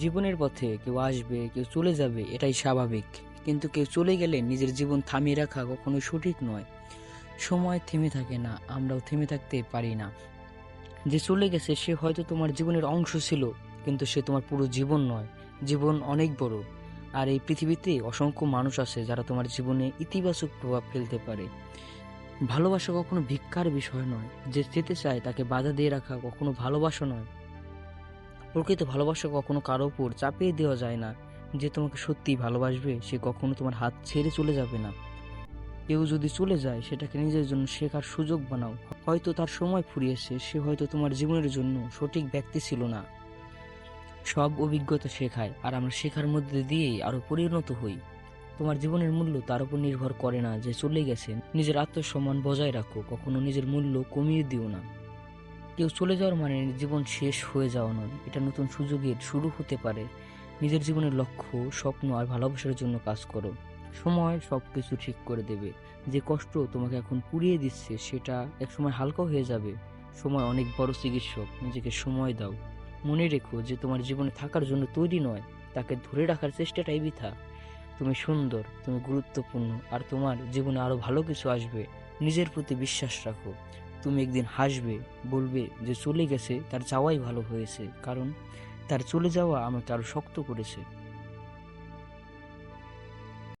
জীবনের পথে কেউ আসবে, কেউ চলে যাবে, এটাই স্বাভাবিক। কিন্তু কেউ চলে গেলে নিজের জীবন থামিয়ে রাখা কখনো সঠিক নয়। সময় থেমে থাকে না, আমরাও থেমে থাকতে পারি না। যে চলে গেছে, সে হয়তো তোমার জীবনের অংশ ছিল, কিন্তু সে তোমার পুরো জীবন নয়। জীবন অনেক বড়। আর এই পৃথিবীতে অসংখ্য মানুষ আছে যারা তোমার জীবনে ইতিবাচক প্রভাব ফেলতে পারে। ভালোবাসা কখনো ভিক্ষার বিষয় নয়। যে যেতে চায় তাকে বাধা দিয়ে রাখা কখনো ভালোবাসা নয়। প্রকৃত ভালোবাসা কখনো কারও উপর চাপিয়ে দেওয়া যায় না। যে তোমাকে সত্যিই ভালোবাসবে, সে কখনো তোমার হাত ছেড়ে চলে যাবে না। কেউ যদি চলে যায়, সেটাকে নিজের জন্য শেখার সুযোগ বানাও। হয়তো তার সময় ফুরিয়েছে, সে হয়তো তোমার জীবনের জন্য সঠিক ব্যক্তি ছিল না। সব অভিজ্ঞতা শেখায়, আর আমরা শেখার মধ্যে দিয়েই আরও পরিণত হই। তোমার জীবনের মূল্য তার উপর নির্ভর করে না যে চলে গেছে। নিজের আত্মসম্মান বজায় রাখো, কখনো নিজের মূল্য কমিয়ে দিও না। কেউ চলে যাওয়ার মানে জীবন শেষ হয়ে যাওয়া নয়। এটা নতুন সুযোগের শুরু হতে পারে। নিজের জীবনের লক্ষ্য, স্বপ্ন আর ভালোবাসার জন্য কাজ করো। সময় সব কিছু ঠিক করে দেবে। যে কষ্ট তোমাকে এখন পুড়িয়ে দিচ্ছে, সেটা একসময় হালকা হয়ে যাবে। সময় অনেক বড় চিকিৎসক, নিজেকে সময় দাও। মনে রেখো যে তোমার জীবনে থাকার জন্য তৈরি নয়, তাকে ধরে রাখার চেষ্টাটাই বৃথা। তুমি সুন্দর, তুমি গুরুত্বপূর্ণ, আর তোমার জীবনে আরও ভালো কিছু আসবে। নিজের প্রতি বিশ্বাস রাখো। তুমি একদিন হাসবে, বলবে যে চলে গেছে, তার যাওয়াই ভালো হয়েছে, কারণ তার চলে যাওয়া আমাকে আরও শক্ত করেছে।